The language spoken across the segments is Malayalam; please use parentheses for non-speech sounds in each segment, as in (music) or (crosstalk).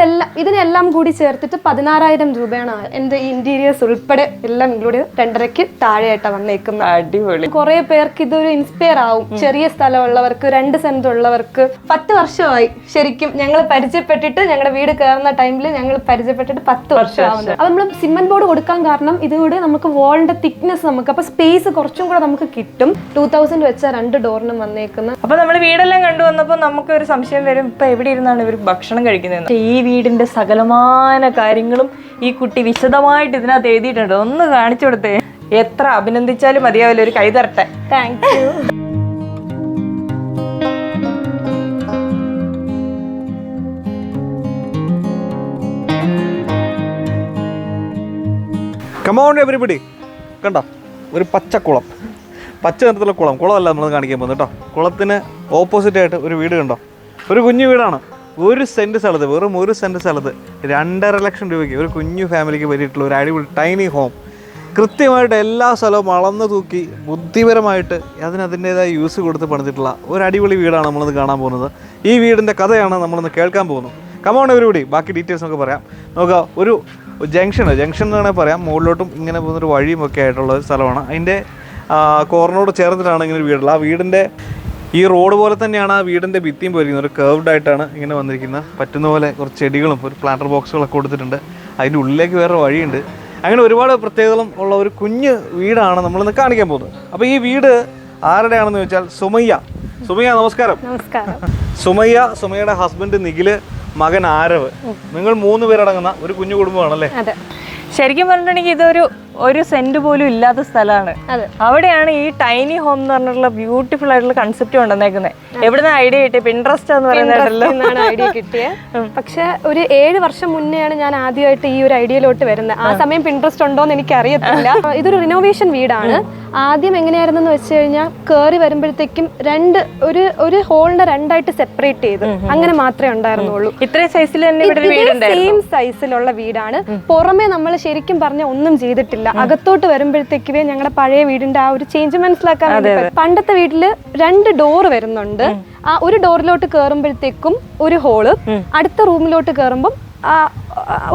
ഇതെല്ലാം ഇതിനെല്ലാം കൂടി ചേർത്തിട്ട് പതിനാറായിരം രൂപയാണ് എന്റെ ഇന്റീരിയേഴ്സ് ഉൾപ്പെടെ എല്ലാം ഇൻക്ലൂഡ് രണ്ടരയ്ക്ക് താഴെയായിട്ടാണ് വന്നേക്കുന്നത്. അടിപൊളി. കുറെ പേർക്ക് ഇതൊരു ഇൻസ്പയർ ആവും. ചെറിയ സ്ഥലമുള്ളവർക്ക് രണ്ട് സെന്റ് ഉള്ളവർക്ക്. പത്ത് വർഷമായി ശരിക്കും ഞങ്ങൾ പരിചയപ്പെട്ടിട്ട് ഞങ്ങളുടെ വീട് കയറുന്ന ടൈമിൽ ഞങ്ങൾ പരിചയപ്പെട്ടിട്ട് പത്ത് വർഷമാവുന്നത് അപ്പൊ നമ്മൾ സിമന്റ് ബോർഡ് കൊടുക്കാൻ കാരണം ഇതുകൂടെ നമുക്ക് വോളിന്റെ തിക്നെസ് നമുക്ക് അപ്പൊ സ്പേസ് കുറച്ചും കൂടെ നമുക്ക് കിട്ടും. ടൂ തൗസൻഡ് വെച്ച രണ്ട് ഡോറിനും വന്നേക്കുന്നത്. അപ്പൊ നമ്മൾ വീടെല്ലാം കണ്ടു വന്നപ്പോൾ നമുക്ക് ഒരു സംശയം വരും. ഇപ്പൊ എവിടെ ഇരുന്നാണ് ഇവർ ഭക്ഷണം കഴിക്കുന്നത് ഈ വീടിന്റെ സകലമാന കാര്യങ്ങളും ഈ കുട്ടി വിശദമായിട്ട് ഇതിനകത്ത് എഴുതിയിട്ടുണ്ട്. ഒന്ന് കാണിച്ചു കൊടുത്തേ. എത്ര അഭിനന്ദിച്ചാലും മതിയാവില്ല ഒരു കൈ തരട്ടെ. താങ്ക് യു കമോൺ എവരിബഡി കണ്ട? ഒരു പച്ചക്കുളം. പച്ച നിറത്തിലുള്ള കുളം. കുളമല്ല നമ്മൾ കാണിക്കാൻ പോകുന്നത് കേട്ടോ. കുളത്തിന് ഓപ്പോസിറ്റ് ആയിട്ട് ഒരു വീട് കണ്ടോ? ഒരു കുഞ്ഞു വീടാണ്. ഒരു സെന്റ് സ്ഥലത്ത് വെറും ഒരു സെന്റ് സ്ഥലത്ത് രണ്ടര ലക്ഷം രൂപയ്ക്ക് ഒരു കുഞ്ഞു ഫാമിലിക്ക് പറ്റിയിട്ടുള്ള ഒരു അടിപൊളി ടൈനി ഹോം കൃത്യമായിട്ട് എല്ലാ സ്ഥലവും അളന്ന് തൂക്കി ബുദ്ധിപരമായിട്ട് അതിന് അതിന്റേതായ യൂസ് കൊടുത്ത് പണിതിട്ടുള്ള ഒരു അടിപൊളി വീടാണ് നമ്മളിന്ന് കാണാൻ പോകുന്നത്. ഈ വീടിന്റെ കഥയാണ് നമ്മളിന്ന് കേൾക്കാൻ പോകുന്നത്. കമോൺ എവരിബഡി ബാക്കി ഡീറ്റെയിൽസ് നമുക്ക് പറയാം. നമുക്ക് ഒരു ജംഗ്ഷൻ ജംഗ്ഷൻ എന്ന് വേണമെങ്കിൽ പറയാം. മുകളിലോട്ടും ഇങ്ങനെ പോകുന്നൊരു വഴിയും ഒക്കെ ആയിട്ടുള്ള ഒരു സ്ഥലമാണ്. അതിന്റെ കോർണറോട് ചേർന്നിട്ടാണ് ഇങ്ങനെ ഒരു വീടുള്ളത്. ആ വീടിന്റെ ഈ റോഡ് പോലെ തന്നെയാണ് ആ വീടിന്റെ ഭിത്തിയും പോയിരിക്കുന്നത്. ഒരു കേർവ്ഡ് ആയിട്ടാണ് ഇങ്ങനെ വന്നിരിക്കുന്നത് പറ്റുന്ന പോലെ കുറച്ച് ചെടികളും ഒരു പ്ലാന്റർ ബോക്സുകളൊക്കെ കൊടുത്തിട്ടുണ്ട്. അതിന്റെ ഉള്ളിലേക്ക് വേറെ വഴിയുണ്ട്. അങ്ങനെ ഒരുപാട് പ്രത്യേകതകളും ഉള്ള ഒരു കുഞ്ഞ് വീടാണ് നമ്മളിന്ന് കാണിക്കാൻ പോകുന്നത്. അപ്പോൾ ഈ വീട് ആരുടെയാണെന്ന് ചോദിച്ചാൽ സുമയ്യ. സുമയ്യ നമസ്കാരം. നമസ്കാരം. സുമയ്യ സുമയ്യയുടെ ഹസ്ബൻഡ് നിഖിൽ മകൻ ആരവ്. നിങ്ങൾ മൂന്ന് പേരടങ്ങുന്ന ഒരു കുഞ്ഞു കുടുംബമാണല്ലേ? ശരിക്കും പറഞ്ഞിട്ടുണ്ടെങ്കിൽ ഇതൊരു ഒരു സെന്റ് പോലും ഇല്ലാത്ത സ്ഥലമാണ്. അവിടെയാണ് ഈ ടൈനി ഹോം എന്ന് പറഞ്ഞിട്ടുള്ള ബ്യൂട്ടിഫുൾ ആയിട്ടുള്ള കൺസെപ്റ്റ് കൊണ്ടുവന്നേക്കുന്നത് എവിടുന്ന ഐഡിയ കിട്ടിയ? പിൻട്രസ്റ്റ് എന്ന് പറയുന്നതല്ലോ എന്നാണ് ഐഡിയ കിട്ടിയ. (laughs) പക്ഷെ ഒരു ഏഴ് വർഷം മുന്നെയാണ് ഞാൻ ആദ്യമായിട്ട് ഈ ഒരു ഐഡിയയിലോട്ട് വരുന്നത്. ആ സമയം പിൻട്രസ്റ്റ് ഉണ്ടോന്ന് എനിക്ക് അറിയത്തില്ല ഇതൊരു റിനോവേഷൻ വീടാണ്. ആദ്യം എങ്ങനെയായിരുന്നെന്ന് വെച്ച് കഴിഞ്ഞാൽ കയറി വരുമ്പോഴത്തേക്കും രണ്ട് ഒരു ഒരു ഹോളിനെ രണ്ടായിട്ട് സെപ്പറേറ്റ് ചെയ്ത് അങ്ങനെ മാത്രമേ ഉണ്ടായിരുന്നുള്ളൂ. ഇത്രയും സൈസിൽ സെയിം സൈസിലുള്ള വീടാണ്. പുറമെ നമ്മൾ ശരിക്കും പറഞ്ഞ ഒന്നും ചെയ്തിട്ടില്ല. അകത്തോട്ട് വരുമ്പോഴത്തേക്കുവേ ഞങ്ങളുടെ പഴയ വീടിന്റെ ആ ഒരു ചേഞ്ച് മനസ്സിലാക്കാൻ വേണ്ടി പറ്റും. പണ്ടത്തെ വീട്ടിൽ രണ്ട് ഡോർ വരുന്നുണ്ട്. ആ ഒരു ഡോറിലോട്ട് കയറുമ്പോഴത്തേക്കും ഒരു ഹോൾ അടുത്ത റൂമിലോട്ട് കയറുമ്പോൾ ആ ആ,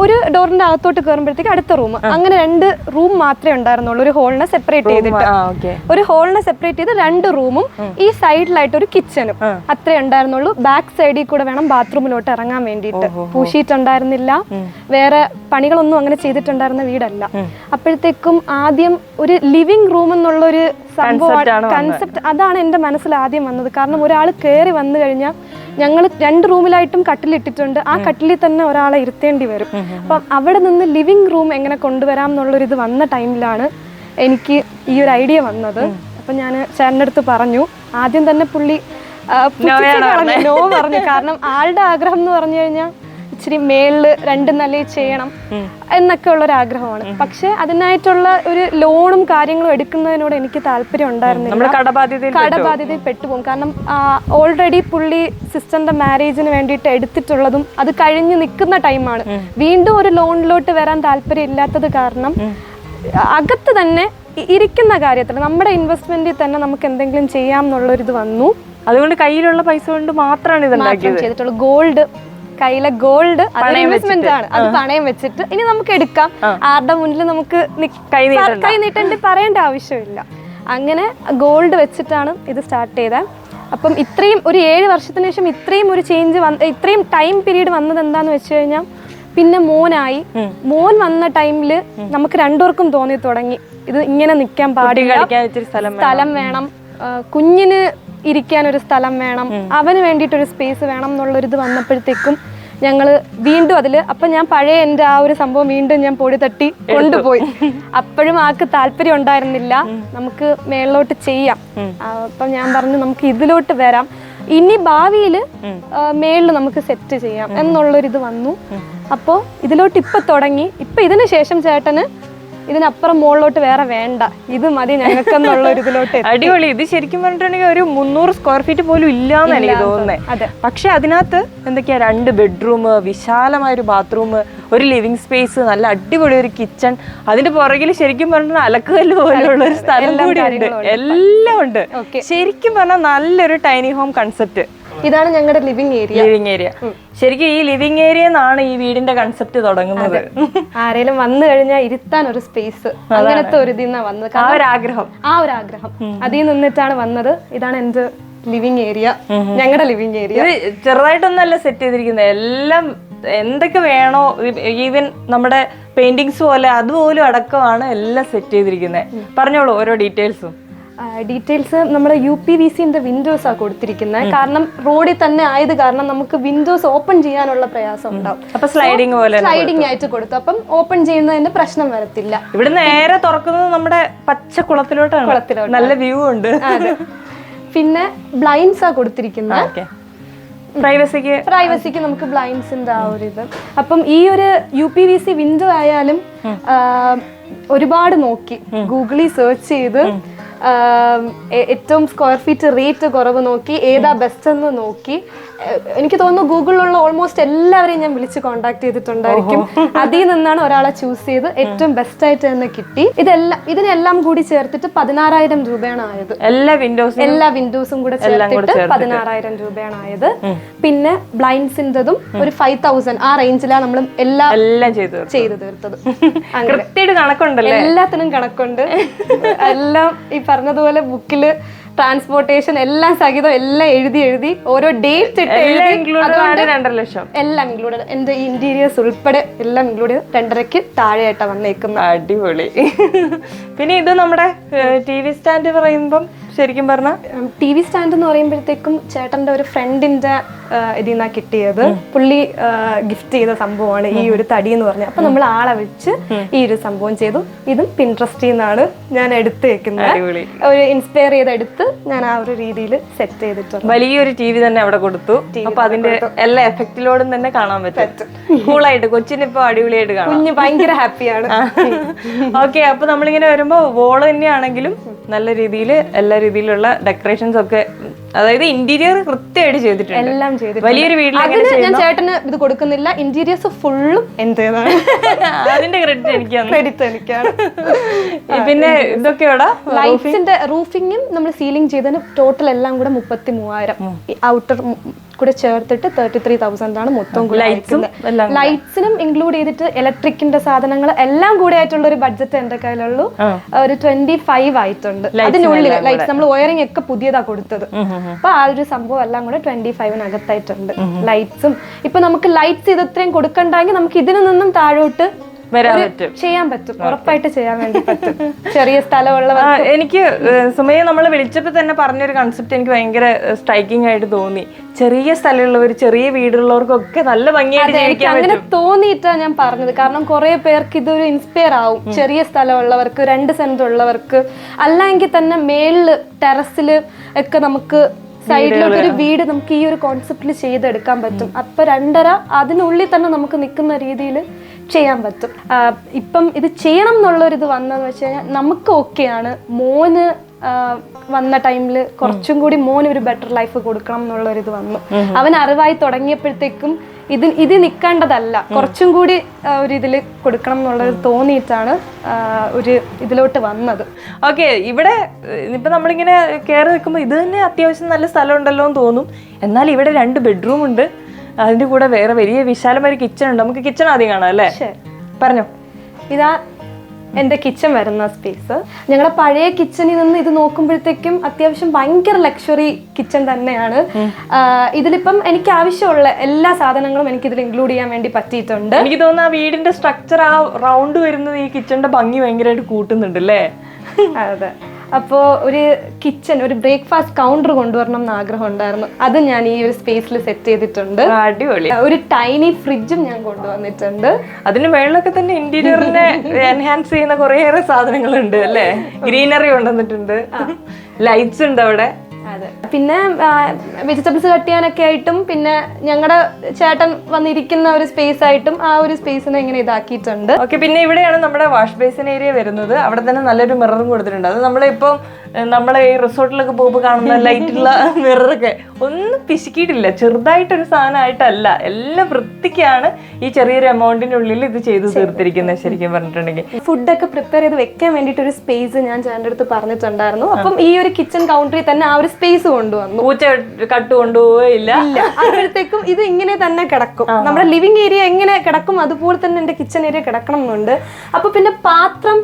ഒരു ഡോറിന്റെ അകത്തോട്ട് കയറുമ്പോഴത്തേക്ക് അടുത്ത റൂം. അങ്ങനെ രണ്ട് റൂം മാത്രമേ ഉണ്ടായിരുന്നുള്ളൂ. ഒരു ഹോളിനെ സെപ്പറേറ്റ് ചെയ്തിട്ട്. ഒരു ഹോളിനെ സെപ്പറേറ്റ് ചെയ്ത് രണ്ട് റൂമും ഈ സൈഡിലായിട്ട് ഒരു കിച്ചനും അത്രേ ഉണ്ടായിരുന്നുള്ളൂ. ബാക്ക് സൈഡിൽ കൂടെ വേണം ബാത്റൂമിലോട്ട് ഇറങ്ങാൻ വേണ്ടിയിട്ട്. പൂശിയിട്ടുണ്ടായിരുന്നില്ല. വേറെ പണികളൊന്നും അങ്ങനെ ചെയ്തിട്ടുണ്ടായിരുന്ന വീടല്ല. അപ്പോഴത്തേക്കും ആദ്യം ഒരു ലിവിംഗ് റൂം എന്നുള്ളൊരു സംഭവം കൺസെപ്റ്റ് അതാണ് എന്റെ മനസ്സിൽ ആദ്യം വന്നത്. കാരണം ഒരാൾ കയറി വന്നു കഴിഞ്ഞാൽ ഞങ്ങൾ രണ്ട് റൂമിലായിട്ടും കട്ടിലിട്ടിട്ടുണ്ട്. ആ കട്ടിലിൽ തന്നെ ഒരാളെ ഇരുത്തേണ്ടി വരും. അപ്പം അവിടെ നിന്ന് ലിവിങ് റൂം എങ്ങനെ കൊണ്ടുവരാം എന്നുള്ളൊരു ഇത് വന്ന ടൈമിലാണ് എനിക്ക് ഈ ഒരു ഐഡിയ വന്നത്. അപ്പം ഞാൻ ചേട്ടന്റെ അടുത്ത് പറഞ്ഞു ആദ്യം തന്നെ പുള്ളി നോ പറഞ്ഞു. കാരണം ആളുടെ ആഗ്രഹം എന്ന് പറഞ്ഞു കഴിഞ്ഞാൽ ഇച്ചിരി മേളിൽ രണ്ട് നിലയിൽ ചെയ്യണം എന്നൊക്കെ ഉള്ള ഒരു ആഗ്രഹമാണ് പക്ഷെ അതിനായിട്ടുള്ള ഒരു ലോണും കാര്യങ്ങളും എടുക്കുന്നതിനോട് എനിക്ക് താല്പര്യം ഉണ്ടായിരുന്നില്ല. കടബാധ്യതയിൽ പെട്ടുപോകും. കാരണം ഓൾറെഡി പുള്ളി സിസ്റ്ററിന്റെ മാരേജിന് വേണ്ടിയിട്ട് എടുത്തിട്ടുള്ളതും അത് കഴിഞ്ഞ് നിൽക്കുന്ന ടൈമാണ്. വീണ്ടും ഒരു ലോണിലോട്ട് വരാൻ താല്പര്യം ഇല്ലാത്തത് കാരണം അകത്ത് തന്നെ ഇരിക്കുന്ന കാര്യത്തിൽ നമ്മുടെ ഇൻവെസ്റ്റ്മെന്റിൽ തന്നെ നമുക്ക് എന്തെങ്കിലും ചെയ്യാം എന്നുള്ളൊരിത് വന്നു. അതുകൊണ്ട് കയ്യിലുള്ള പൈസ കൊണ്ട് മാത്രമാണ് ഇത് ചെയ്തിട്ടുള്ളത് ഗോൾഡ് കയ്യിലെ ഗോൾഡ് ഇൻവെസ്റ്റ്മെന്റ് ആണ്. അത് പണയം വെച്ചിട്ട് ഇനി നമുക്ക് എടുക്കാം. ആരുടെ മുന്നിൽ നമുക്ക് കൈ നീട്ടണ്ട. പറയേണ്ട ആവശ്യമില്ല. അങ്ങനെ ഗോൾഡ് വെച്ചിട്ടാണ് ഇത് സ്റ്റാർട്ട് ചെയ്തത് അപ്പം ഇത്രയും ഒരു ഏഴ് വർഷത്തിന് ശേഷം ഇത്രയും ഒരു ചേഞ്ച് വന്ന് ഇത്രയും ടൈം പീരീഡ് വന്നത് എന്താന്ന് വെച്ച് കഴിഞ്ഞാൽ പിന്നെ മോനായി. മോൻ വന്ന ടൈമിൽ നമുക്ക് രണ്ടുപേർക്കും തോന്നി തുടങ്ങി. ഇത് ഇങ്ങനെ നിൽക്കാൻ പാടില്ല. സ്ഥലം വേണം. കുഞ്ഞിന് ഇരിക്കാൻ ഒരു സ്ഥലം വേണം അവന് വേണ്ടിയിട്ടൊരു സ്പേസ് വേണം എന്നുള്ളൊരിത് വന്നപ്പോഴത്തേക്കും ഞങ്ങൾ വീണ്ടും അതിൽ അപ്പം ഞാൻ പഴയ എന്റെ ആ ഒരു സംഭവം വീണ്ടും ഞാൻ പൊടി തട്ടി കൊണ്ടുപോയി. (laughs) അപ്പോഴും ആൾക്ക് താല്പര്യം ഉണ്ടായിരുന്നില്ല. നമുക്ക് മേളിലോട്ട് ചെയ്യാം. അപ്പം ഞാൻ പറഞ്ഞു നമുക്ക് ഇതിലോട്ട് വരാം. ഇനി ഭാവിയിൽ മേളിൽ നമുക്ക് സെറ്റ് ചെയ്യാം എന്നുള്ളൊരിത് വന്നു. അപ്പോൾ ഇതിലോട്ട് ഇപ്പം തുടങ്ങി. ഇപ്പം ഇതിന് ശേഷം ചേട്ടന് ഇതിനപ്പുറം മുകളിലോട്ട് വേറെ വേണ്ട. ഇത് മതി ഞങ്ങൾക്ക് എന്നുള്ള ഒരു ഇതിലോട്ട്. അടിപൊളി. ഇത് ശരിക്കും പറഞ്ഞിട്ടുണ്ടെങ്കിൽ ഒരു മുന്നൂറ് സ്ക്വയർ ഫീറ്റ് പോലും ഇല്ലാന്ന് എനിക്ക്. തോന്നുന്നത് പക്ഷെ അതിനകത്ത് എന്തൊക്കെയാ രണ്ട് ബെഡ്റൂം വിശാലമായ ഒരു ബാത്റൂം ഒരു ലിവിങ് സ്പേസ് നല്ല അടിപൊളി ഒരു കിച്ചൺ അതിന്റെ പുറകിൽ ശരിക്കും പറഞ്ഞാൽ അലക്കുകല്ല് പോലെയുള്ള ഒരു സ്ഥലം കൂടി ഉണ്ട്. എല്ലാം ഉണ്ട്. ശരിക്കും പറഞ്ഞാൽ നല്ലൊരു ടൈനി ഹോം കൺസെപ്റ്റ് ഇതാണ് ഞങ്ങളുടെ ലിവിംഗ് ഏരിയ ലിവിംഗ് ഏരിയ ശരിക്കും ഈ ലിവിംഗ് ഏരിയ എന്നാണ് ഈ വീടിന്റെ കൺസെപ്റ്റ് തുടങ്ങുന്നത്. ആരേലും വന്നു കഴിഞ്ഞാൽ ഇരുത്താൻ ഒരു സ്പേസ് അങ്ങനത്തെ ഒരു ഇതിൽ നിന്നാണ് വന്നത്. ആ ഒരു ആഗ്രഹം ആ ഒരു ആഗ്രഹം അതിൽ നിന്നിട്ടാണ് വന്നത്. ഇതാണ് എന്റെ ലിവിംഗ് ഏരിയ ഞങ്ങളുടെ ലിവിംഗ് ഏരിയ ചെറുതായിട്ടൊന്നല്ല സെറ്റ് ചെയ്തിരിക്കുന്നത് എല്ലാം എന്തൊക്കെ വേണോ ഈവൻ നമ്മുടെ പെയിന്റിങ്സ് പോലെ അതുപോലും അടക്കമാണ് എല്ലാം സെറ്റ് ചെയ്തിരിക്കുന്നത് പറഞ്ഞോളൂ ഓരോ ഡീറ്റെയിൽസും ഡീറ്റെയിൽസ് നമ്മുടെ യു പി വി സിന്റെ വിൻഡോസ് ആ കൊടുത്തിരിക്കുന്നത് കാരണം റോഡിൽ തന്നെ ആയത് കാരണം നമുക്ക് വിൻഡോസ് ഓപ്പൺ ചെയ്യാനുള്ള പ്രയാസം ഉണ്ടാവും. അപ്പൊ സ്ലൈഡിങ് പോലെ സ്ലൈഡിംഗ് ആയിട്ട് കൊടുത്തു. അപ്പം ഓപ്പൺ ചെയ്യുന്നതിന്റെ പ്രശ്നം വരത്തില്ല. ഇവിടെ നേരെ തുറക്കുന്നത് നമ്മുടെ പച്ച കുളത്തിലോട്ടാണ്. കുളത്തിലോട്ട്. നല്ല വ്യൂ ഉണ്ട്. പിന്നെ ബ്ലൈൻഡ്സ് ആ കൊടുത്തിരിക്കുന്നത് ഓക്കെ. പ്രൈവസിക്ക് പ്രൈവസിക്ക് നമുക്ക് ബ്ലൈൻഡ്സിന്റെ ആ ഒരു ഇത്. അപ്പം ഈ ഒരു U P V C window ആയാലും ഒരുപാട് നോക്കി. ഗൂഗിളിൽ സെർച്ച് ചെയ്ത് ഏറ്റവും സ്ക്വയർ ഫീറ്റ് റേറ്റ് കുറവ് നോക്കി ഏതാ ബെസ്റ്റ് എന്ന് നോക്കി. എനിക്ക് തോന്നുന്നു ഗൂഗിളിലുള്ള ഓൾമോസ്റ്റ് എല്ലാവരെയും ഞാൻ വിളിച്ച് കോൺടാക്ട് ചെയ്തിട്ടുണ്ടായിരിക്കും. (laughs) അതിൽ നിന്നാണ് ഒരാളെ ചൂസ് ചെയ്ത് ഏറ്റവും ബെസ്റ്റ് ആയിട്ട് തന്നെ കിട്ടി. ഇതെല്ലാം ഇതിനെല്ലാം കൂടി ചേർത്തിട്ട് പതിനാറായിരം രൂപയാണ് ആയത്. എല്ലാ വിൻഡോസും എല്ലാ വിൻഡോസും കൂടെ ചേർത്തിട്ട് പതിനാറായിരം രൂപയാണ് ആയത്. പിന്നെ ബ്ലൈൻഡ്സിന്റെതും ഒരു ഫൈവ് തൗസൻഡ് ആ റേഞ്ചിലാണ് നമ്മൾ എല്ലാം എല്ലാം ചെയ്തു ചെയ്തു തീർത്തത്. (laughs) കൃത്യമായിട്ട് കണക്കുണ്ടല്ലേ? എല്ലാത്തിനും കണക്കുണ്ട്. (laughs) എല്ലാം ഈ പറഞ്ഞതുപോലെ ബുക്കിൽ ട്രാൻസ്പോർട്ടേഷൻ എല്ലാം സഹിതം എല്ലാം എഴുതി എഴുതി ഓരോ ഡേറ്റ് ഇട്ട് എല്ലാം എഴുതി. ഇൻക്ലൂഡഡ് ആണ് രണ്ടര ലക്ഷം. എല്ലാം ഇൻക്ലൂഡഡ് എന്റെ ഇന്റീരിയേഴ്സ് ഉൾപ്പെടെ എല്ലാം ഇൻക്ലൂഡ് രണ്ടരക്ക് താഴെയായിട്ടാണ് വന്നേക്കുന്നത്. അടിപൊളി. പിന്നെ ഇത് നമ്മുടെ ടി വി സ്റ്റാൻഡ് പറയുമ്പം ശരിക്കും പറഞ്ഞ? ടി വി സ്റ്റാൻഡ് എന്ന് പറയുമ്പോഴത്തേക്കും ചേട്ടന്റെ ഒരു ഫ്രണ്ടിന്റെ ഇതിൽ നിന്നാ കിട്ടിയത്. പുള്ളി ഗിഫ്റ്റ് ചെയ്ത സംഭവമാണ് ഈ ഒരു തടി എന്ന് പറഞ്ഞത് അപ്പൊ നമ്മൾ ആളെ വെച്ച് ഈ ഒരു സംഭവം ചെയ്തു. ഇതും പിൻട്രസ്റ്റിൽ നിന്നാണ് ഞാൻ എടുത്ത് വെക്കുന്നത് ഒരു ഇൻസ്പയർ ചെയ്തെടുത്ത് ഞാൻ ആ ഒരു രീതിയിൽ സെറ്റ് ചെയ്തിട്ടുണ്ട്. വലിയൊരു ടി വി തന്നെ അവിടെ കൊടുത്തു. അപ്പൊ അതിന്റെ എല്ലാ എഫക്റ്റിലോടും തന്നെ കാണാൻ പറ്റും. കൂളായിട്ട് കൊച്ചിനിപ്പോ അടിപൊളിയായിട്ട് കാണാം. കുഞ്ഞ് ഭയങ്കര ഹാപ്പിയാണ് ഓക്കെ അപ്പൊ നമ്മളിങ്ങനെ വരുമ്പോ വോൾ തന്നെയാണെങ്കിലും നല്ല രീതിയിൽ എല്ലാ രീതിയിലുള്ള ഡെക്കറേഷൻസ് ഒക്കെ അതായത് ഇന്റീരിയർ കൃത്യമായിട്ട് ചെയ്തിട്ടുണ്ട്. എല്ലാം ചെയ്തിട്ടുണ്ട്. വലിയൊരു വീട്ടിൽ അതിന് ഞാൻ ചേട്ടന് ഇത് കൊടുക്കുന്നില്ല. ഇന്റീരിയേഴ്സ് ഫുള്ളും എന്റേതാണ്. (laughs) അതിന്റെ ക്രെഡിറ്റ് എനിക്ക് തന്നു. ക്രെഡിറ്റ് എനിക്കാണ്. പിന്നെ ഇതൊക്കെയോടാ ലൈറ്റ്സിന്റെ റൂഫിങ്ങും നമ്മൾ സീലിംഗ് ചെയ്തതിന് ടോട്ടൽ എല്ലാം കൂടെ മുപ്പത്തി മൂവായിരം ഔട്ടർ കൂടെ ചേർത്തിട്ട് തേർട്ടി ത്രീ തൗസൻഡ് ആണ് മൊത്തം ലൈറ്റ്സിനും ഇൻക്ലൂഡ് ചെയ്തിട്ട് ഇലക്ട്രിക്കിന്റെ സാധനങ്ങൾ എല്ലാം കൂടെ ആയിട്ടുള്ള ഒരു ബഡ്ജറ്റ് എന്റെ കയ്യിലുള്ളൂ. ഒരു ട്വന്റി ഫൈവ് ആയിട്ടുണ്ട് അതിനുള്ളിൽ ലൈറ്റ്സ് നമ്മൾ വയറിംഗ് ഒക്കെ പുതിയതാ കൊടുത്തത്. അപ്പൊ ആ ഒരു സംഭവം എല്ലാം കൂടെ ട്വന്റി ഫൈവിനകത്തായിട്ടുണ്ട് ലൈറ്റ്സും ഇപ്പൊ നമുക്ക് ലൈറ്റ്സ് ഇത് ഇത്രയും കൊടുക്കണ്ടെങ്കിൽ നമുക്ക് ഇതിൽ നിന്നും താഴോട്ട് വരാൻ പറ്റും. ചെയ്യാൻ പറ്റും. ഉറപ്പായിട്ട് ചെയ്യാൻ വേണ്ടി പറ്റും. ചെറിയ സ്ഥലമുള്ളവർ എനിക്ക് സുമയെ നമ്മൾ വിളിച്ചപ്പോൾ തന്നെ പറഞ്ഞൊരു കൺസെപ്റ്റ് എനിക്ക് ഭയങ്കര സ്ട്രൈക്കിംഗ് ആയിട്ട് തോന്നി. ചെറിയ സ്ഥലമുള്ളവർ ചെറിയ വീടുള്ളവർക്കൊക്കെ നല്ല ഭംഗിയായിട്ട് എനിക്ക് അങ്ങനെ തോന്നിയിട്ടാണ് ഞാൻ പറഞ്ഞത്. കാരണം കുറെ പേർക്ക് ഇതൊരു ഇൻസ്പയർ ആവും. ചെറിയ സ്ഥലമുള്ളവർക്ക് രണ്ട് സെന്റ് ഉള്ളവർക്ക് അല്ലെങ്കിൽ തന്നെ മേളിൽ ടെറസിൽ ഒക്കെ നമുക്ക് സൈഡിലോട്ട് ഒരു വീട് നമുക്ക് ഈ ഒരു കോൺസെപ്റ്റിൽ ചെയ്തെടുക്കാൻ പറ്റും. അപ്പൊ രണ്ടര അതിനുള്ളിൽ തന്നെ നമുക്ക് നിൽക്കുന്ന രീതിയിൽ ചെയ്യാൻ പറ്റും. ഇപ്പം ഇത് ചെയ്യണം എന്നുള്ളൊരിത് വന്നതെന്ന് വെച്ച് കഴിഞ്ഞാൽ നമുക്ക് ഓക്കെയാണ്. മോന് വന്ന ടൈമിൽ കുറച്ചും കൂടി മോന് ഒരു ബെറ്റർ ലൈഫ് കൊടുക്കണം എന്നുള്ളൊരിത് വന്നു. അവൻ അറിവായി തുടങ്ങിയപ്പോഴത്തേക്കും ഇത് ഇത് നിൽക്കേണ്ടതല്ല. കുറച്ചും കൂടി ഒരു ഇതിൽ കൊടുക്കണം എന്നുള്ളത് തോന്നിയിട്ടാണ് ഒരു ഇതിലോട്ട് വന്നത്. ഓക്കെ ഇവിടെ ഇപ്പം ഇപ്പൊ നമ്മളിങ്ങനെ കയറി നിൽക്കുമ്പോൾ ഇത് തന്നെ അത്യാവശ്യം നല്ല സ്ഥലം ഉണ്ടല്ലോ എന്ന് തോന്നും. എന്നാൽ ഇവിടെ രണ്ട് ബെഡ്റൂം ഉണ്ട്. അതിന്റെ കൂടെ വേറെ വലിയ വിശാലമായ കിച്ചൺ ഉണ്ട്. നമുക്ക് കിച്ചൺ ആദ്യം കാണാം അല്ലേ? പറഞ്ഞു. ഇതാ എന്റെ കിച്ചൺ വരുന്ന സ്പേസ് ഞങ്ങളുടെ പഴയ കിച്ചണിൽ നിന്ന് ഇത് നോക്കുമ്പോഴത്തേക്കും അത്യാവശ്യം ഭയങ്കര ലക്ഷറി കിച്ചൺ തന്നെയാണ്. ഇതിലിപ്പം എനിക്ക് ആവശ്യമുള്ള എല്ലാ സാധനങ്ങളും എനിക്ക് ഇതിൽ ഇൻക്ലൂഡ് ചെയ്യാൻ വേണ്ടി പറ്റിയിട്ടുണ്ട്. എനിക്ക് തോന്നുന്നു ആ വീടിന്റെ സ്ട്രക്ചർ ആ റൗണ്ട് വരുന്നത് ഈ കിച്ചണിന്റെ ഭംഗി ഭയങ്കരമായിട്ട് കൂട്ടുന്നുണ്ട് അല്ലേ? അതെ. അപ്പോൾ ഒരു കിച്ചൺ ഒരു ബ്രേക്ക്ഫാസ്റ്റ് കൗണ്ടർ കൊണ്ടുവരണം എന്ന് ആഗ്രഹം ഉണ്ടായിരുന്നു. അത് ഞാൻ ഈ ഒരു സ്പേസിൽ സെറ്റ് ചെയ്തിട്ടുണ്ട്. അടിപൊളി. ഒരു ടൈനി ഫ്രിഡ്ജും ഞാൻ കൊണ്ടുവന്നിട്ടുണ്ട്. അതിന് മേളിലൊക്കെ തന്നെ ഇന്റീരിയറിനെ എൻഹാൻസ് (laughs) ചെയ്യുന്ന കുറേയേറെ സാധനങ്ങളുണ്ട് അല്ലേ? ഗ്രീനറി കൊണ്ടുവന്നിട്ടുണ്ട്. ലൈറ്റ്സ് ഉണ്ട് അവിടെ. പിന്നെ വെജിറ്റബിൾസ് കട്ട് ചെയ്യാനൊക്കെ ആയിട്ടും പിന്നെ ഞങ്ങളുടെ ചേട്ടൻ വന്നിരിക്കുന്ന ഒരു സ്പേസ് ആയിട്ടും ആ ഒരു സ്പേസിനെ ഇങ്ങനെ ഇതാക്കിയിട്ടുണ്ട്. ഓക്കെ പിന്നെ ഇവിടെയാണ് നമ്മുടെ വാഷ് ബേസിൻ ഏരിയ വരുന്നത്. അവിടെ തന്നെ നല്ലൊരു മിററും കൊടുത്തിട്ടുണ്ട്. അത് നമ്മളിപ്പം നമ്മളെ ഈ റിസോർട്ടിലൊക്കെ പോകുമ്പോൾ കാണുന്ന ലൈറ്റുള്ള മിററൊക്കെ ഒന്നും പിശുക്കിയിട്ടില്ല. ചെറുതായിട്ടൊരു സാധനമായിട്ടല്ല. എല്ലാം വൃത്തിക്കാണ് ഈ ചെറിയൊരു എമൗണ്ടിനുള്ളിൽ ഇത് ചെയ്തു തീർത്തിരിക്കുന്നത് ശരിക്കും പറഞ്ഞിട്ടുണ്ടെങ്കിൽ. ഫുഡൊക്കെ പ്രിപ്പയർ ചെയ്ത് വെക്കാൻ വേണ്ടിയിട്ട് ഒരു സ്പേസ് ഞാൻ ചേട്ടന്റെ അടുത്ത് പറഞ്ഞിട്ടുണ്ടായിരുന്നു. അപ്പം ഈ ഒരു കിച്ചൺ കൗണ്ടറിൽ തന്നെ ആ ഒരു സ്പേസ് കൊണ്ടുവന്നു. പൂച്ച കട്ട് കൊണ്ടുപോയില്ല അപ്പോഴത്തേക്കും ഇത് ഇങ്ങനെ തന്നെ കിടക്കും. നമ്മുടെ ലിവിങ് ഏരിയ എങ്ങനെ കിടക്കും അതുപോലെ തന്നെ എന്റെ കിച്ചൺ ഏരിയ കിടക്കണം എന്നുണ്ട് അപ്പൊ പിന്നെ പാത്രം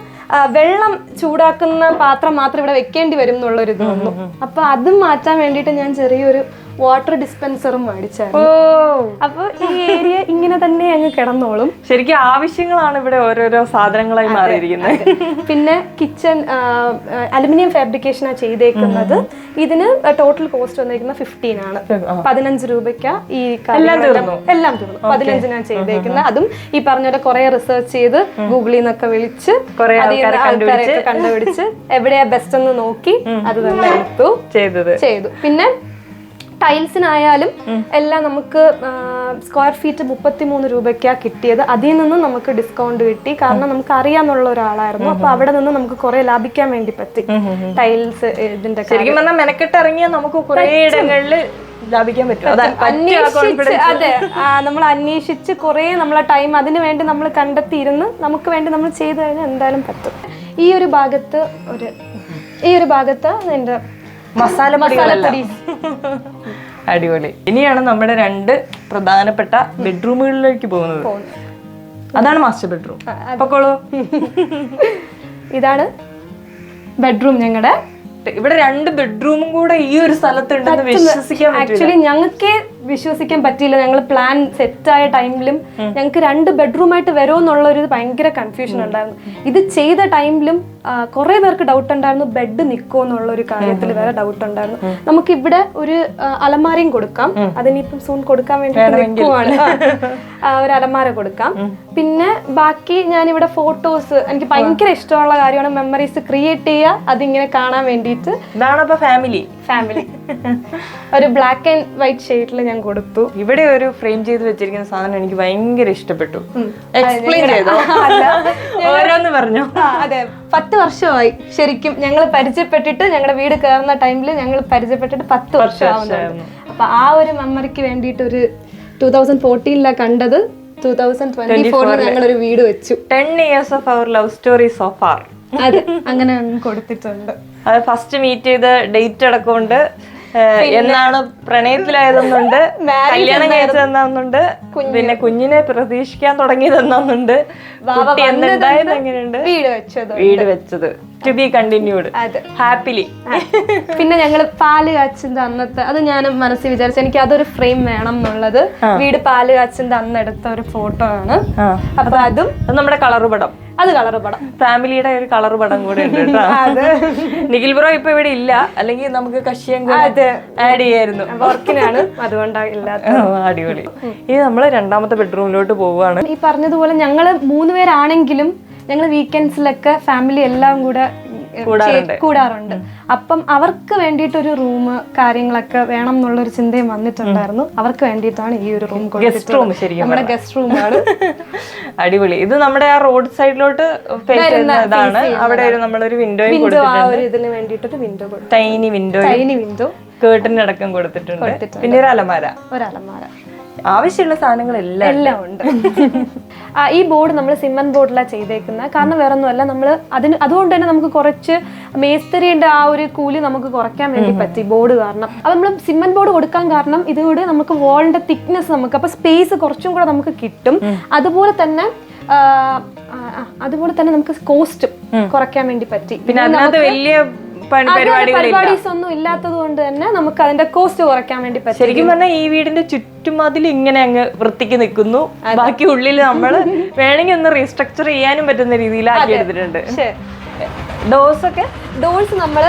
വെള്ളം ചൂടാക്കുന്ന പാത്രം മാത്രം ഇവിടെ വെക്കേണ്ടി വരും എന്നുള്ളൊരു വന്നു അപ്പൊ അതും മാറ്റാൻ വേണ്ടിയിട്ട് ഞാൻ ചെറിയൊരു വാട്ടർ ഡിസ്പെൻസറും മേടിച്ചായിരുന്നു. അപ്പൊ ഈ ഏരിയ ഇങ്ങനെ തന്നെ അങ്ങ് കിടന്നോളും. ശരിക്കും ആവശ്യങ്ങളാണ് ഇവിടെ ഓരോരോ സാധനങ്ങളായി മാറിയിരിക്കുന്നത്. പിന്നെ കിച്ചൺ അലുമിനിയം ഫാബ്രിക്കേഷനാണ് ചെയ്തേക്കുന്നത്. ഇതിന് ടോട്ടൽ കോസ്റ്റ് വന്നിരിക്കുന്നത് ഫിഫ്റ്റീൻ ആണ്. പതിനഞ്ച് രൂപയ്ക്ക് ഈ എല്ലാം എല്ലാം തീർന്നു. പതിനഞ്ചിനാണ് ചെയ്തേക്കുന്നത്. അതും ഈ പറഞ്ഞ പോലെ കുറെ റിസർച്ച് ചെയ്ത് ഗൂഗിളിൽ നിന്നൊക്കെ വിളിച്ച് കുറെ കണ്ടുപിടിച്ച് എവിടെയാ ബെസ്റ്റ് എന്ന് നോക്കി അത് തന്നെ എടുത്തു. ചെയ്തത്. ചെയ്തു. പിന്നെ ടൈൽസിനായാലും എല്ലാം നമുക്ക് സ്ക്വയർ ഫീറ്റ് മുപ്പത്തി മൂന്ന് രൂപയ്ക്കാണ് കിട്ടിയത്. അതിൽ നിന്ന് നമുക്ക് ഡിസ്കൗണ്ട് കിട്ടി. കാരണം നമുക്ക് അറിയാന്നുള്ള ഒരാളായിരുന്നു. അപ്പൊ അവിടെ നിന്ന് നമുക്ക് കുറെ ലാഭിക്കാൻ വേണ്ടി പറ്റി. ടൈൽസ് ഇതിന്റെ ശരിക്കും പറഞ്ഞാൽ മെനക്കെട്ട് ഇറങ്ങിയാൽ നമുക്ക് കുറേ ഇടങ്ങളിൽ ലാഭിക്കാൻ പറ്റും. അതാ പറ്റിയ അതെ നമ്മൾ അന്വേഷിച്ച് കുറെ നമ്മളെ ടൈം അതിനു വേണ്ടി നമ്മൾ കണ്ടെത്തിയിരുന്ന് നമുക്ക് വേണ്ടി നമ്മൾ ചെയ്തു കഴിഞ്ഞാൽ എന്തായാലും പറ്റും. ഈ ഒരു ഭാഗത്ത് ഒരു ഈ ഒരു ഭാഗത്ത് എന്റെ മസാല മസാലപ്പൊടി അടിപൊളി. ഇനിയാണ് നമ്മുടെ രണ്ട് പ്രധാനപ്പെട്ട ബെഡ്റൂമുകളിലേക്ക് പോകുന്നത്. അതാണ് മാസ്റ്റർ ബെഡ്റൂം പൊക്കോളൂ. ഇതാണ് ബെഡ്റൂം ഞങ്ങളുടെ ഇവിടെ രണ്ട് ബെഡ്റൂമും കൂടെ ഈ ഒരു സ്ഥലത്തുണ്ടെന്ന് വിശ്വസിക്കാൻ ആക്ച്വലി ഞങ്ങൾക്കേ വിശ്വസിക്കാൻ പറ്റിയില്ല. ഞങ്ങൾ പ്ലാൻ സെറ്റായ ടൈമിലും ഞങ്ങൾക്ക് രണ്ട് ബെഡ്റൂമായിട്ട് വരുമോ ഒരു ഭയങ്കര കൺഫ്യൂഷൻ ഉണ്ടായിരുന്നു. ഇത് ചെയ്ത ടൈമിലും കുറെ പേർക്ക് ഡൗട്ട് ഉണ്ടായിരുന്നു ബെഡ് നിൽക്കുമോ എന്നുള്ള ഒരു കാര്യത്തിൽ വരെ ഡൗട്ട് ഉണ്ടായിരുന്നു. നമുക്ക് ഇവിടെ ഒരു അലമാരയും കൊടുക്കാം. അതിനിപ്പം സൂൺ കൊടുക്കാൻ വേണ്ടി നിൽക്കുവാണ് (laughs) ഒരു അലമാര കൊടുക്കാം. പിന്നെ ബാക്കി ഞാൻ ഇവിടെ ഫോട്ടോസ് എനിക്ക് ഭയങ്കര ഇഷ്ടമുള്ള കാര്യമാണ് മെമ്മറീസ് ക്രിയേറ്റ് ചെയ്യുക അതിങ്ങനെ കാണാൻ വേണ്ടിയിട്ട്. ഇതാണ് ഫാമിലി ഫാമിലി (laughs) ഒരു ബ്ലാക്ക് ആൻഡ് വൈറ്റ് ഷെയ്ഡിൽ ഞാൻ കൊടുത്തു. ഇവിടെ ഒരു ഫ്രെയിം ചെയ്ത് വെച്ചിരിക്കുന്ന സാധനം എനിക്ക് ഭയങ്കര ഇഷ്ടപ്പെട്ടു. എക്സ്പ്ലെയിൻ ചെയ്തോ? (laughs) ഓരോന്ന് പറഞ്ഞോ. അതെ. പത്ത് വർഷമായി ശരിക്കും ഞങ്ങൾ പരിചയപ്പെട്ടിട്ട് ഞങ്ങളുടെ വീട് കയറുന്ന ടൈമിൽ ഞങ്ങൾ പരിചയപ്പെട്ടിട്ട് പത്ത് വർഷമാവുന്നുണ്ട്. അപ്പൊ ആ ഒരു മെമ്മറിക്ക് വേണ്ടിയിട്ട് ഒരു ടൂ തൗസൻഡ് ഫോർട്ടീനിലാണ് കണ്ടത്. ടൂ തൗസൻഡ് ട്വന്റി ഫോറിൽ ഞങ്ങൾ ഒരു വീട് വെച്ചു. Ten years of our love story so far അതെ (laughs) അങ്ങനെ അങ്ങ് കൊടുത്തിട്ടുണ്ട്. അത് ഫസ്റ്റ് മീറ്റ് ചെയ്ത് ഡേറ്റ് അടക്കമുണ്ട്. എന്നാണ് പ്രണയത്തിലായതെന്നുണ്ട്. കല്യാണം കഴിച്ചതെന്നുണ്ട് പിന്നെ കുഞ്ഞിനെ പ്രതീക്ഷിക്കാൻ തുടങ്ങിയതെന്നുണ്ട് വീട് വെച്ചത് വീട് വെച്ചത്. ടു ബി കണ്ടിന്യൂഡ് അതെ. ഹാപ്പിലി പിന്നെ ഞങ്ങൾ പാൽ കാച്ചിന്റെ അന്നത്തെ അത് ഞാൻ മനസ്സിൽ വിചാരിച്ചു എനിക്ക് അതൊരു ഫ്രെയിം വേണം എന്നുള്ളത്. വീട് പാൽ കാച്ചിന്റെ അന്ന് എടുത്ത ഒരു ഫോട്ടോ ആണ്. അപ്പൊ അതും. നമ്മുടെ കളർ പടം അത് കളർ പടം. ഫാമിലിയുടെ ഒരു കളർ പടം കൂടെ ഉണ്ട് കേട്ടോ. (laughs) നിഖിൽ ബ്രോ ഇപ്പൊ ഇവിടെ ഇല്ല. അല്ലെങ്കിൽ നമുക്ക് കശ്യം. ആഡ് ചെയ്യായിരുന്നു. വർക്കിനാണ്. അതുകൊണ്ടാണ് ഇല്ലാത്ത അടിപൊളി. ഇനി നമ്മൾ രണ്ടാമത്തെ ബെഡ്റൂമിലോട്ട് പോവുകയാണ്. ഈ പറഞ്ഞതുപോലെ ഞങ്ങൾ മൂന്ന് പേരാണെങ്കിലും ഞങ്ങൾ വീക്കെൻഡ്സിലൊക്കെ ഫാമിലി എല്ലാം കൂടെ കൂടാറുണ്ട്. അപ്പം അവർക്ക് വേണ്ടിയിട്ട് ഒരു റൂം കാര്യങ്ങളൊക്കെ വേണം എന്നുള്ള ഒരു ചിന്തയും വന്നിട്ടുണ്ടായിരുന്നു. അവർക്ക് വേണ്ടിയിട്ടാണ് ഈ ഒരു റൂം ഗസ്റ്റ് റൂം ശരിക്കും നമ്മുടെ ഗസ്റ്റ് റൂമാണ് (laughs) അടിപൊളി. ഇത് നമ്മുടെ ആ റോഡ് സൈഡിലോട്ട് അവിടെ ഒരു നമ്മളൊരു വിൻഡോയും വിൻഡോ ആ ഒരു ഇതിന് വേണ്ടിയിട്ടൊരു window tiny window tiny window കേട്ടിനടക്കം കൊടുത്തിട്ടുണ്ട്. പിന്നെ ഒരു അലമാര. ഒരു അലമാര. ആവശ്യമുള്ള സാധനങ്ങൾ എല്ലാം ഉണ്ട്. ഈ ബോർഡ് നമ്മൾ സിമ്മൻ ബോർഡിലാണ് ചെയ്തേക്കുന്നത് കാരണം വേറെ ഒന്നുമല്ല നമ്മൾ അതിന് അതുകൊണ്ട് തന്നെ നമുക്ക് കുറച്ച് മേസ്തരിയുടെ ആ ഒരു കൂലി നമുക്ക് കുറയ്ക്കാൻ വേണ്ടി പറ്റി ബോർഡ് കാരണം. അപ്പൊ നമ്മൾ സിമ്മൻ ബോർഡ് കൊടുക്കാൻ കാരണം ഇതുകൂടെ നമുക്ക് വോളിന്റെ തിക്നെസ് നമുക്ക് അപ്പൊ സ്പേസ് കുറച്ചും കൂടെ നമുക്ക് കിട്ടും. അതുപോലെ തന്നെ അതുപോലെ തന്നെ നമുക്ക് കോസ്റ്റ് കുറയ്ക്കാൻ വേണ്ടി പറ്റി. പിന്നെ വലിയ പരിപാടീസ് ഒന്നും ഇല്ലാത്തത് കൊണ്ട് തന്നെ നമുക്ക് അതിന്റെ കോസ്റ്റ് കുറയ്ക്കാൻ വേണ്ടി പറ്റും. ശരിക്കും പറഞ്ഞാൽ ഈ വീടിന്റെ ചുറ്റുമതിൽ ഇങ്ങനെ അങ്ങ് വൃത്തിക്ക് നിൽക്കുന്നു. ബാക്കി ഉള്ളിൽ നമ്മൾ വേണമെങ്കിൽ ഒന്ന് റീസ്ട്രക്ചർ ചെയ്യാനും പറ്റുന്ന രീതിയിലാക്കി എടുത്തിട്ടുണ്ട്. ഡോസ് ഒക്കെ ഡോർസ് നമ്മൾ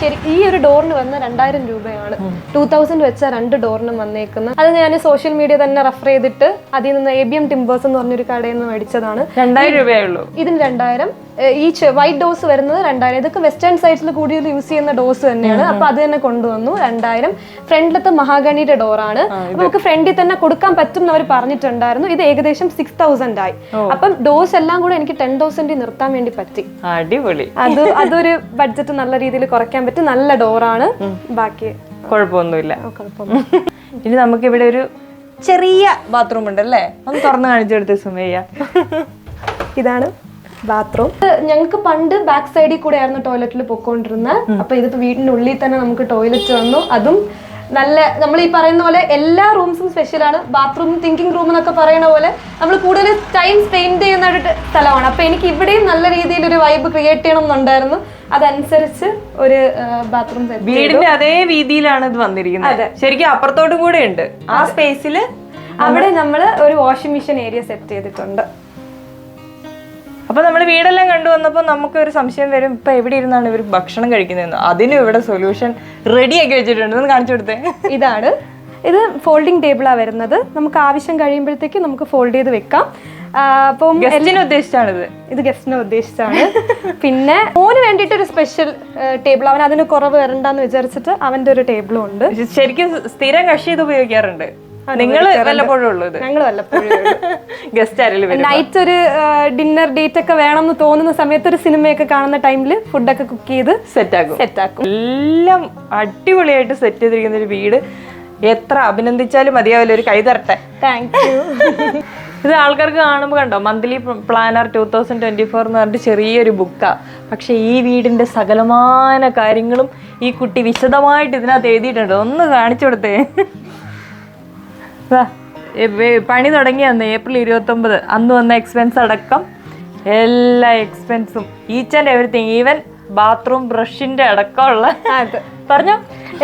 ശരി ഈ ഒരു ഡോറിന് വന്ന രണ്ടായിരം രൂപയാണ്. ടൂ തൗസൻഡ് വെച്ച രണ്ട് ഡോറിനും വന്നേക്കുന്നത്. അത് ഞാൻ സോഷ്യൽ മീഡിയ തന്നെ റെഫർ ചെയ്തിട്ട് അതിൽ നിന്ന് എ ബി എം ടിംബേഴ്സ് എന്ന് പറഞ്ഞൊരു കടയിൽ നിന്ന് മേടിച്ചതാണ്. രണ്ടായിരം രൂപയേ ഉള്ളൂ. ഇതിന് രണ്ടായിരം. ഈ വൈറ്റ് ഡോസ് വരുന്നത് രണ്ടായിരം. ഇതൊക്കെ വെസ്റ്റേൺ സൈഡ്സിൽ കൂടുതൽ യൂസ് ചെയ്യുന്ന ഡോസ് തന്നെയാണ്. അപ്പൊ അത് തന്നെ കൊണ്ടുവന്നു. രണ്ടായിരം. ഫ്രണ്ടിലത്തെ മഹാഗണിയുടെ ഡോറാണ് നമുക്ക് ഫ്രണ്ടിൽ തന്നെ കൊടുക്കാൻ പറ്റും എന്ന് അവർ പറഞ്ഞിട്ടുണ്ടായിരുന്നു. ഇത് ഏകദേശം സിക്സ് തൗസൻഡ് ആയി. അപ്പം ഡോസ് എല്ലാം കൂടെ എനിക്ക് ടെൻ തൗസൻഡിൽ നിർത്താൻ വേണ്ടി പറ്റി. അടിപൊളി. അത് അതൊരു ബഡ്ജറ്റ് നല്ല രീതിയിൽ കുറയ്ക്കാൻ പറ്റും നല്ല ഡോറാണ് ബാക്കി കുഴപ്പമൊന്നുമില്ല. ഇനി നമുക്ക് ഇവിടെ ഒരു ചെറിയ ബാത്റൂം ഉണ്ട് അല്ലേ? ഒന്ന് തുറന്ന് കാണിച്ചെടുത്ത് സുമയ്യ. ഇതാണ് ബാത്റൂം ഞങ്ങൾക്ക് പണ്ട് ബാക്ക് സൈഡിൽ കൂടെ ആയിരുന്നു ടോയ്ലറ്റിൽ പൊക്കോണ്ടിരുന്നത്. അപ്പൊ ഇതിപ്പോ വീടിന്റെ ഉള്ളിൽ തന്നെ നമുക്ക് ടോയ്ലറ്റ് വന്നു. അതും നല്ല നമ്മൾ ഈ പറയുന്ന പോലെ എല്ലാ റൂംസും സ്പെഷ്യലാണ് ബാത്റൂം തിങ്കിങ് റൂം എന്നൊക്കെ പറയുന്ന പോലെ നമ്മൾ കൂടുതൽ ടൈം സ്പെൻഡ് ചെയ്യുന്ന ഒരു സ്ഥലമാണ്. അപ്പൊ എനിക്ക് ഇവിടെയും നല്ല രീതിയിൽ ഒരു വൈബ് ക്രിയേറ്റ് ചെയ്യണം എന്നുണ്ടായിരുന്നു. അതനുസരിച്ച് ഒരു ബാത്റൂം വീടിന്റെ അതേ രീതിയിലാണ് ഇത് വന്നിരിക്കുന്നത്. ശരിക്കും അപ്പുറത്തോട്ടും കൂടെ ഉണ്ട്. ആ സ്പേസിൽ അവിടെ നമ്മൾ ഒരു വാഷിംഗ് മെഷീൻ ഏരിയ സെറ്റ് ചെയ്തിട്ടുണ്ട്. അപ്പൊ നമ്മൾ വീടെല്ലാം കണ്ടു വന്നപ്പോൾ നമുക്ക് ഒരു സംശയം വരും. ഇപ്പൊ എവിടെ ഇരുന്നാണ് ഇവർ ഭക്ഷണം കഴിക്കുന്നതെന്ന്? അതിനും ഇവിടെ സൊല്യൂഷൻ റെഡി ആക്കി വെച്ചിട്ടുണ്ട്. കാണിച്ചു കൊടുത്തേ. ഇതാണ് ഇത് ഫോൾഡിങ് ടേബിളാണ് വരുന്നത്. നമുക്ക് ആവശ്യം കഴിയുമ്പോഴത്തേക്ക് നമുക്ക് ഫോൾഡ് ചെയ്ത് വെക്കാം. അപ്പം ഗസ്റ്റിനെ ഉദ്ദേശിച്ചാണിത്. ഇത് ഗസ്റ്റിനെ ഉദ്ദേശിച്ചാണ്. പിന്നെ മോന് വേണ്ടിയിട്ട് ഒരു സ്പെഷ്യൽ ടേബിൾ അവൻ അതിന് കുറവ് വരണ്ടെന്ന് വിചാരിച്ചിട്ട് അവന്റെ ഒരു ടേബിളും ഉണ്ട്. ശരിക്കും സ്ഥിരം കക്ഷി ഇത് ഉപയോഗിക്കാറുണ്ട്. നിങ്ങൾ ഞങ്ങൾ ഗസ്റ്റ് നൈറ്റ് ഒരു ഡിന്നർ ഡേറ്റ് ഒക്കെ വേണം എന്ന് തോന്നുന്ന സമയത്ത് ഒരു സിനിമയൊക്കെ കാണുന്ന ടൈമിൽ ഫുഡൊക്കെ കുക്ക് ചെയ്ത് സെറ്റ് ആക്കും. സെറ്റ് ആക്കും. എല്ലാം അടിപൊളിയായിട്ട് സെറ്റ് ചെയ്തിരിക്കുന്ന ഒരു വീട്. എത്ര അഭിനന്ദിച്ചാലും മതിയാവില്ല ഒരു കൈ തരട്ടെ. താങ്ക് യു (laughs) ഇത് ആൾക്കാർക്ക് കാണുമ്പോൾ കണ്ടോ monthly planner two thousand twenty four എന്ന് പറഞ്ഞിട്ട് ചെറിയൊരു ബുക്കാണ് പക്ഷെ ഈ വീടിന്റെ സകലമാന കാര്യങ്ങളും ഈ കുട്ടി വിശദമായിട്ട് ഇതിനകത്ത് എഴുതിയിട്ടുണ്ട്. ഒന്ന് കാണിച്ചു കൊടുത്തേ. പണി തുടങ്ങി അന്ന് ഏപ്രിൽ ഇരുപത്തൊമ്പത്. അന്ന് വന്ന എക്സ്പെൻസ് അടക്കം എല്ലാ എക്സ്പെൻസും each and everything even bathroom ബ്രഷിന്റെ അടക്കമുള്ള പറഞ്ഞോ?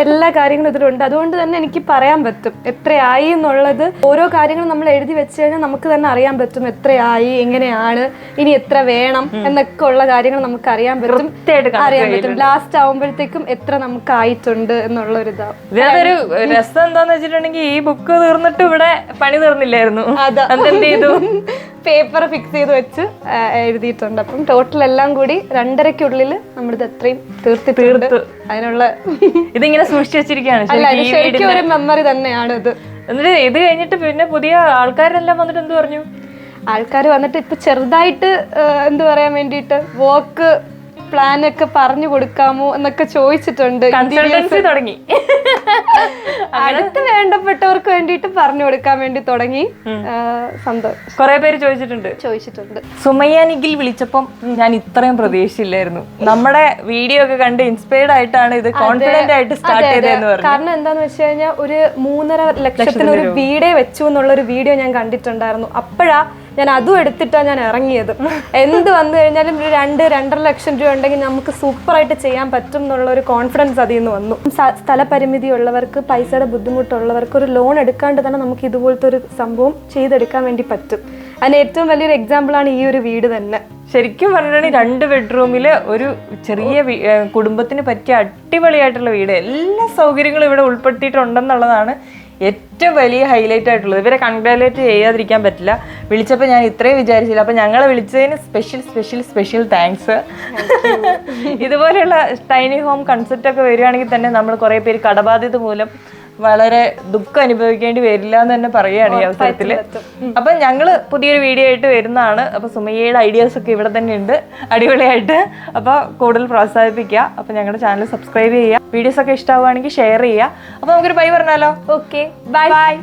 എല്ലാ കാര്യങ്ങളും ഇതിലുണ്ട്. അതുകൊണ്ട് തന്നെ എനിക്ക് പറയാൻ പറ്റും. എത്രയായി എന്നുള്ളത് ഓരോ കാര്യങ്ങളും നമ്മൾ എഴുതി വെച്ച് കഴിഞ്ഞാൽ നമുക്ക് തന്നെ അറിയാൻ പറ്റും എത്രയായി എങ്ങനെയാണ് ഇനി എത്ര വേണം എന്നൊക്കെ ഉള്ള കാര്യങ്ങൾ നമുക്ക് അറിയാൻ പറ്റും. അറിയാൻ പറ്റും. ലാസ്റ്റ് ആവുമ്പോഴത്തേക്കും എത്ര നമുക്ക് ആയിട്ടുണ്ട് എന്നുള്ള ഒരു ഇതാ ഇതിനകത്തൊരു രസം എന്താന്ന് വെച്ചിട്ടുണ്ടെങ്കിൽ ഈ ബുക്ക് തീർന്നിട്ട് ഇവിടെ പണി തീർന്നില്ലായിരുന്നു. അതാ. അതെന്ത് ചെയ്തു? (laughs) പേപ്പർ ഫിക്സ് ചെയ്ത് വെച്ച് എഴുതിയിട്ടുണ്ട്. അപ്പം ടോട്ടൽ എല്ലാം കൂടി രണ്ടരയ്ക്കുള്ളിൽ നമ്മളിത് എത്രയും തീർത്തി തീർത്ത് അതിനുള്ള ഇതിങ്ങനെ സൂക്ഷിച്ചു വെച്ചിരിക്കുകയാണ്. അല്ല ശരിക്കും ഇത് ശരിക്കും ഒരു മെമ്മറി തന്നെയാണ് ഇത്. എന്നിട്ട് ഇത് കഴിഞ്ഞിട്ട് പിന്നെ പുതിയ ആൾക്കാരെല്ലാം വന്നിട്ട് എന്ത് പറഞ്ഞു? ആൾക്കാർ വന്നിട്ട് ഇപ്പൊ ചെറുതായിട്ട് എന്ത് പറയാൻ വേണ്ടിയിട്ട് വർക്ക് പ്ലാൻ ഒക്കെ പറഞ്ഞു കൊടുക്കാമോ എന്നൊക്കെ ചോദിച്ചിട്ടുണ്ട്. കൺസൾട്ടൻസി തുടങ്ങി. അടുത്ത് വേണ്ടപ്പെട്ടവർക്ക് വേണ്ടിയിട്ട് പറഞ്ഞു കൊടുക്കാൻ വേണ്ടി തുടങ്ങി. സന്തോഷം കുറെ പേര് ചോദിച്ചിട്ടുണ്ട്. ചോദിച്ചിട്ടുണ്ട്. സുമയ്യ നിഖിൽ വിളിച്ചപ്പം ഞാൻ ഇത്രയും പ്രതീക്ഷയില്ലായിരുന്നു. നമ്മുടെ വീഡിയോ ഒക്കെ കണ്ട് ഇൻസ്പയർഡ് ആയിട്ടാണ് ഇത് കോൺഫിഡന്റ് ആയിട്ട് സ്റ്റാർട്ട് ചെയ്തതെന്ന് പറഞ്ഞു. കാരണം എന്താന്ന് വെച്ച് കഴിഞ്ഞാൽ ഒരു മൂന്നര ലക്ഷത്തിന് ഒരു വീടേ വെച്ചു എന്നുള്ള ഒരു വീഡിയോ ഞാൻ കണ്ടിട്ടുണ്ടായിരുന്നു. അപ്പോഴാ ഞാൻ അതും എടുത്തിട്ടാണ് ഞാൻ ഇറങ്ങിയത്. എന്ത് വന്നു കഴിഞ്ഞാലും ഒരു രണ്ട് രണ്ടര ലക്ഷം രൂപ ഉണ്ടെങ്കിൽ നമുക്ക് സൂപ്പറായിട്ട് ചെയ്യാൻ പറ്റും എന്നുള്ള ഒരു കോൺഫിഡൻസ് അതിൽ നിന്ന് വന്നു. സ്ഥലപരിമിതി ഉള്ളവർക്ക് പൈസയുടെ ബുദ്ധിമുട്ടുള്ളവർക്ക് ഒരു ലോൺ എടുക്കാണ്ട് തന്നെ നമുക്ക് ഇതുപോലത്തെ ഒരു സംഭവം ചെയ്തെടുക്കാൻ വേണ്ടി പറ്റും. അതിന് ഏറ്റവും വലിയൊരു എക്സാമ്പിളാണ് ഈ ഒരു വീട് തന്നെ. ശരിക്കും പറഞ്ഞിട്ടുണ്ടെങ്കിൽ രണ്ട് ബെഡ്റൂമിൽ ഒരു ചെറിയ കുടുംബത്തിന് പറ്റിയ അടിപൊളിയായിട്ടുള്ള വീട്. എല്ലാ സൗകര്യങ്ങളും ഇവിടെ ഉൾപ്പെടുത്തിയിട്ടുണ്ടെന്നുള്ളതാണ് ഏറ്റവും വലിയ ഹൈലൈറ്റ് ആയിട്ടുള്ളത്. ഇവരെ കൺഗ്രാലേറ്റ് ചെയ്യാതിരിക്കാൻ പറ്റില്ല. വിളിച്ചപ്പോൾ ഞാൻ ഇത്രയും വിചാരിച്ചില്ല. അപ്പം ഞങ്ങളെ വിളിച്ചതിന് സ്പെഷ്യൽ സ്പെഷ്യൽ സ്പെഷ്യൽ താങ്ക്സ് ഇതുപോലെയുള്ള ടൈനി ഹോം കൺസെപ്റ്റ് ഒക്കെ വരികയാണെങ്കിൽ തന്നെ നമ്മൾ കുറേ പേര് കടബാധ്യത മൂലം വളരെ ദുഃഖം അനുഭവിക്കേണ്ടി വരില്ല എന്ന് തന്നെ പറയുകയാണ് ഈ അവസരത്തിൽ അപ്പം ഞങ്ങൾ പുതിയൊരു വീഡിയോ ആയിട്ട് വരുന്നതാണ്. അപ്പോൾ സുമയ്യയുടെ ഐഡിയാസ് ഒക്കെ ഇവിടെ തന്നെ ഉണ്ട്. അടിപൊളിയായിട്ട്. അപ്പോൾ കൂടുതൽ പ്രോത്സാഹിപ്പിക്കുക. അപ്പോൾ ഞങ്ങളുടെ ചാനൽ സബ്സ്ക്രൈബ് ചെയ്യുക. വീഡിയോസ് ഒക്കെ ഇഷ്ടമാവുകയാണെങ്കിൽ ഷെയർ ചെയ്യുക. അപ്പോൾ നമുക്കൊരു ബൈ പറഞ്ഞാലോ? Okay bye bye